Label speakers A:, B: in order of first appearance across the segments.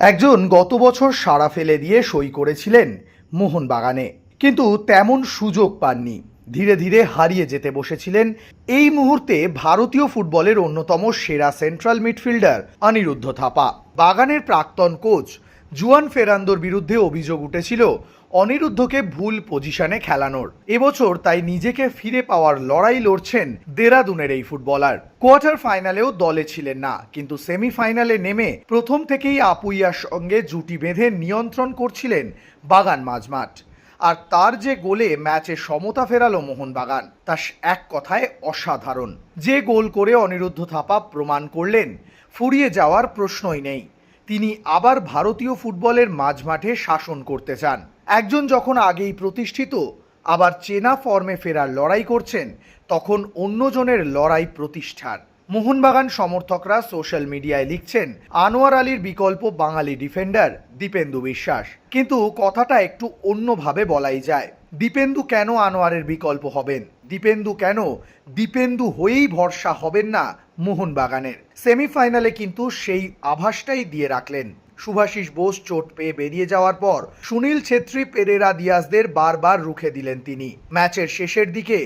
A: একজন গত বছর সাড়া ফেলে দিয়ে সই করেছিলেন মোহনবাগানে। কিন্তু তেমন সুযোগ পাননি। ধীরে ধীরে হারিয়ে যেতে বসেছিলেন এই মুহূর্তে ভারতীয় ফুটবলের অন্যতম সেরা সেন্ট্রাল মিডফিল্ডার অনিরুদ্ধ থাপা। বাগানের প্রাক্তন কোচ জুয়ান ফেরান্দোর বিরুদ্ধে অভিযোগ উঠেছিল অনিরুদ্ধকে ভুল পজিশনে খেলানোর। এবছর তাই নিজেকে ফিরে পাওয়ার লড়াই লড়ছেন দেরাদুনের এই ফুটবলার। কোয়ার্টার ফাইনালেও দলে ছিলেন না, কিন্তু সেমিফাইনালে নেমে প্রথম থেকেই আপুইয়ার সঙ্গে জুটি বেঁধে নিয়ন্ত্রণ করছিলেন বাগান মাঝমাঠ। আর তার যে গোলে ম্যাচে সমতা ফেরালো মোহনবাগান, তা এক কথায় অসাধারণ। যে গোল করে অনিরুদ্ধ থাপা প্রমাণ করলেন, ফুরিয়ে যাওয়ার প্রশ্নই নেই। তিনি আবার ভারতীয় ফুটবলের মাঝমাঠে শাসন করতে চান। একজন যখন আগেই প্রতিষ্ঠিত, আবার চেনা ফর্মে ফেরার লড়াই করছেন, তখন অন্যজনের লড়াই প্রতিষ্ঠার। মোহনবাগান সমর্থকরা সোশ্যাল মিডিয়ায় লিখছেন, আনোয়ার আলীর বিকল্প বাঙালি ডিফেন্ডার দীপেন্দু বিশ্বাস। কিন্তু কথাটা একটু অন্যভাবে বলাই যায়। দীপেন্দু কেন আনোয়ারের বিকল্প হবেন? দীপেন্দু কেন? দীপেন্দু হয়েই ভরসা হবেন না মোহনবাগানের। সেমিফাইনালে কিন্তু সেই আভাসটাই দিয়ে রাখলেন। সুভাষিস বোস চোট পেয়ে বেরিয়ে যাওয়ার পর সুনীল ছেত্রী, পেরেরা দিয়াসদের বারবার রুখে দিলেন তিনি। ম্যাচের শেষের দিকে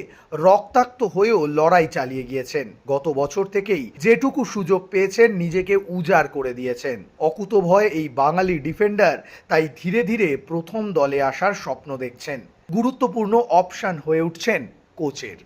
A: রক্তাক্ত হয়েও লড়াই চালিয়ে গিয়েছেন। গত বছর থেকেই যেটুকু সুযোগ পেয়েছেন, নিজেকে উজাড় করে দিয়েছেন। অকুতভয় এই বাঙালি ডিফেন্ডার তাই ধীরে ধীরে প্রথম দলে আসার স্বপ্ন দেখছেন। গুরুত্বপূর্ণ অপশান হয়ে উঠছেন কোচের।